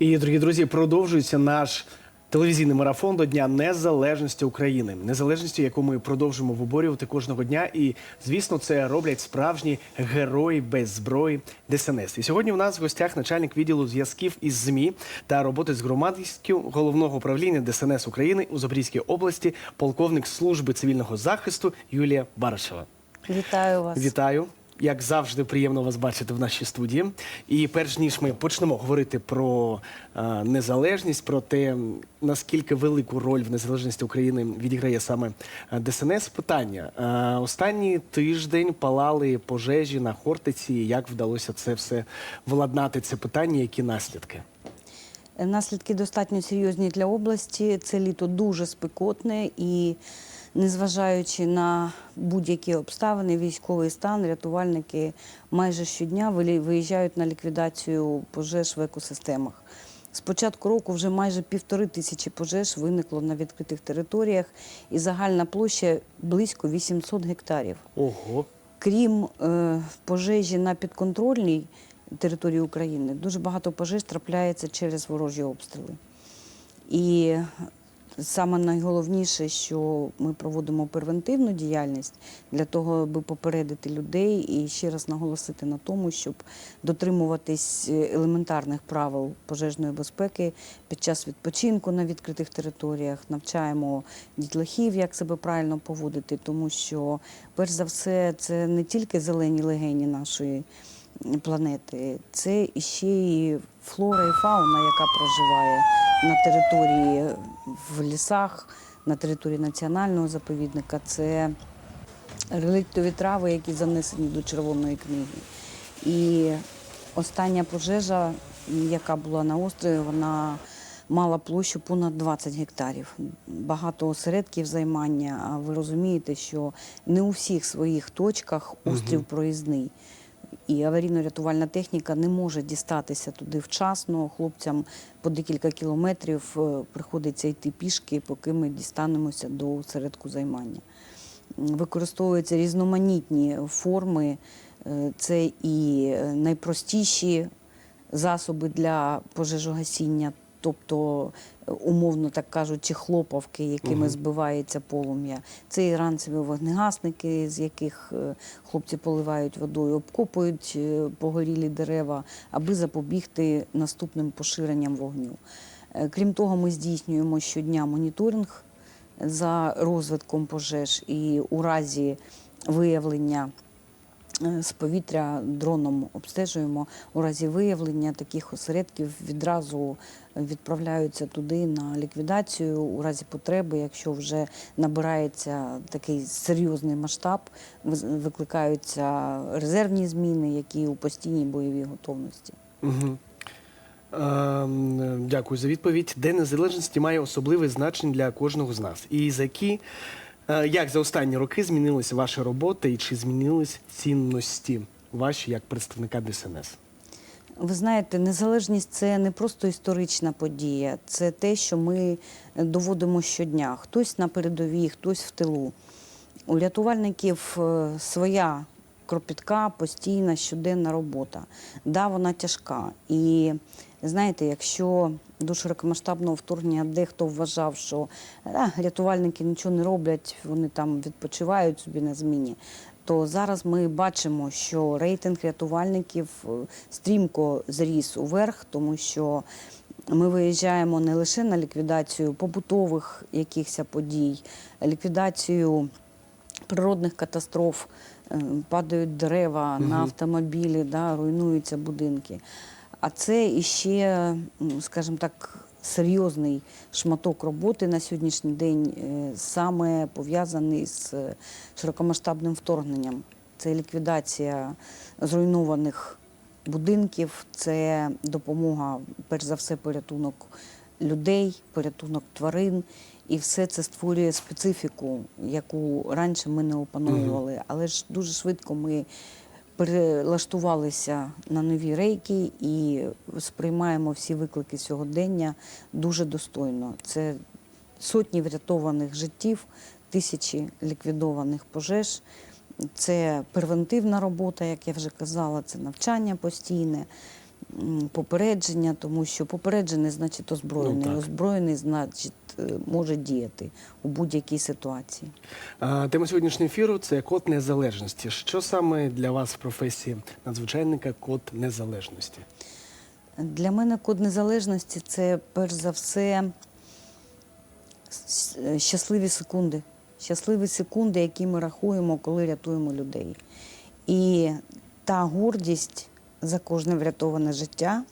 І, дорогі друзі, продовжується наш телевізійний марафон до Дня Незалежності України, незалежності, яку ми продовжуємо виборювати кожного дня. І, звісно, це роблять справжні герої без зброї ДСНС. І сьогодні у нас в гостях начальник відділу зв'язків із ЗМІ та роботи з громадськістю головного управління ДСНС України у Запорізькій області, полковник служби цивільного захисту Юлія Барашева. Вітаю вас. Вітаю. Як завжди, приємно вас бачити в нашій студії. І перш ніж ми почнемо говорити про е, незалежність, про те, наскільки велику роль в незалежності України відіграє саме е, ДСНС, питання. Е, останній тиждень палали пожежі на Хортиці. Як вдалося це все владнати? Це питання, які наслідки? Наслідки достатньо серйозні для області. Це літо дуже спекотне і, незважаючи на будь-які обставини, військовий стан, рятувальники майже щодня виїжджають на ліквідацію пожеж в екосистемах. З початку року вже майже півтори тисячі пожеж виникло на відкритих територіях, і загальна площа близько 800 гектарів. Ого. Крім е, пожежі на підконтрольній території України, дуже багато пожеж трапляється через ворожі обстріли. І саме найголовніше, що ми проводимо превентивну діяльність для того, аби попередити людей і ще раз наголосити на тому, щоб дотримуватись е, елементарних правил пожежної безпеки під час відпочинку на відкритих територіях, навчаємо дітлахів, як себе правильно поводити, тому що, перш за все, це не тільки зелені легені нашої планети, це ще і флора і фауна, яка проживає на території в лісах, на території національного заповідника. Це реліктові трави, які занесені до червоної книги. І остання пожежа, яка була на острові, вона мала площу понад 20 гектарів. Багато осередків займання. А ви розумієте, що не у всіх своїх точках острів проїзний. І аварійно-рятувальна техніка не може дістатися туди вчасно. Хлопцям по декілька кілометрів е, приходиться йти пішки, поки ми дістанемося до осередку займання. Використовуються різноманітні форми. Е, Це і е, найпростіші засоби для пожежогасіння, тобто, е, умовно так кажучи, хлопавки, якими збивається полум'я. Це і ранцеві вогнегасники, з яких е, хлопці поливають водою, обкопують е, погорілі дерева, аби запобігти наступним поширенням вогню. Крім того, ми здійснюємо щодня моніторинг за розвитком пожеж і у разі виявлення з повітря дроном обстежуємо. У разі виявлення таких осередків відразу відправляються туди на ліквідацію. У разі потреби, якщо вже набирається такий серйозний масштаб, викликаються резервні зміни, які у постійній бойовій готовності. Угу. Дякую за відповідь. День незалежності має особливе значення для кожного з нас. І за які, е, як за останні роки змінилася ваша робота і чи змінились цінності ваші як представника ДСНС? Ви знаєте, незалежність це не просто історична подія, це те, що ми доводимо щодня. Хтось на передовій, хтось в тилу. У рятувальників е, своя кропітка, постійна, щоденна робота. Да, вона тяжка. І знаєте, якщо до широкомасштабного вторгнення дехто вважав, що «А, рятувальники нічого не роблять, вони там відпочивають собі на зміні, то зараз ми бачимо, що рейтинг рятувальників е, стрімко зріс уверх, тому що ми виїжджаємо не лише на ліквідацію побутових якихось подій, ліквідацію природних катастроф, падають дерева на автомобілі, да, руйнуються будинки. А це іще, скажімо так, серйозний шматок роботи на сьогоднішній день, е, саме пов'язаний з широкомасштабним вторгненням. Це ліквідація зруйнованих будинків, це допомога, перш за все, порятунок людей, порятунок тварин. І все це створює специфіку, яку раніше ми не опановували. Але ж дуже швидко ми перелаштувалися на нові рейки і сприймаємо всі виклики сьогодення дуже достойно. Це сотні врятованих життів, тисячі ліквідованих пожеж. Це превентивна робота, як я вже казала, це навчання постійне. Попередження, тому що попереджений значить озброєний, Ну, озброєний значить е, може діяти у будь-якій ситуації. Тема сьогоднішнього ефіру це код незалежності. Що саме для вас в професії надзвичайника код незалежності? Для мене код незалежності це перш за все е, щасливі секунди. Щасливі секунди, які ми рахуємо, коли рятуємо людей. І та гордість за кожне врятоване життя,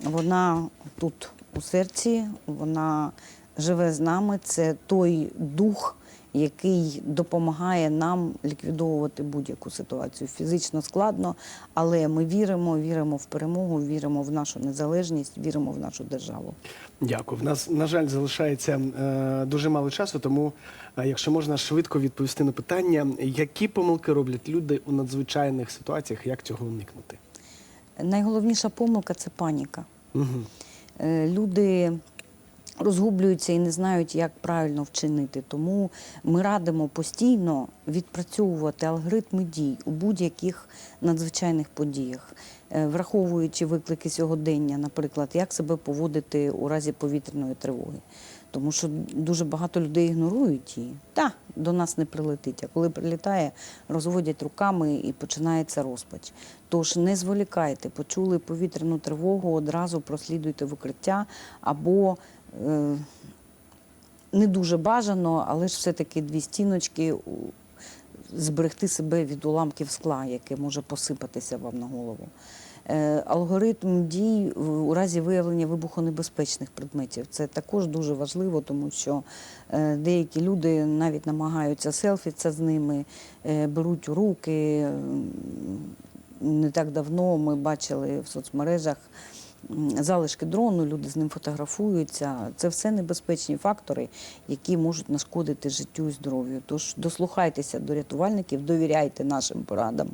вона тут у серці, вона живе з нами. Це той дух, який допомагає нам ліквідовувати будь-яку ситуацію. Фізично складно, але ми віримо, віримо в перемогу, віримо в нашу незалежність, віримо в нашу державу. Дякую. В нас, на жаль, залишається е, дуже мало часу, тому е, якщо можна швидко відповісти на питання, які помилки роблять люди у надзвичайних ситуаціях, як цього уникнути? Найголовніша помилка це паніка. Угу. Люди розгублюються і не знають, як правильно вчинити. Тому ми радимо постійно відпрацьовувати алгоритми дій у будь-яких надзвичайних подіях, Е, враховуючи виклики сьогодення, наприклад, як себе поводити у разі повітряної тривоги. Тому що дуже багато людей ігнорують її. Та, до нас не прилетить. А коли прилітає, розводять руками і починається розпач. Тож не зволікайте, почули повітряну тривогу, одразу прослідуйте в укриття або е, не дуже бажано, але ж все-таки дві стіночки зберегти себе від уламків скла, яке може посипатися вам на голову. Е, Алгоритм дій у разі виявлення вибухонебезпечних предметів це також дуже важливо, тому що е, деякі люди навіть намагаються селфіться з ними, е, беруть у руки. Не так давно ми бачили в соцмережах залишки дрону, люди з ним фотографуються. Це все небезпечні фактори, які можуть нашкодити життю і здоров'ю. Тож дослухайтеся до рятувальників, довіряйте нашим порадам,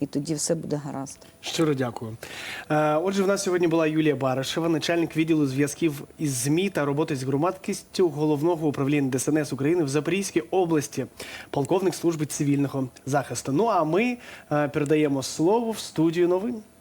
і тоді все буде гаразд. Щиро дякую. Е, Отже, в нас сьогодні була Юлія Баришева, начальник відділу зв'язків із ЗМІ та роботи з громадськістю головного управління ДСНС України в Запорізькій області, полковник служби цивільного захисту. Ну а ми е, передаємо слово в студію новин.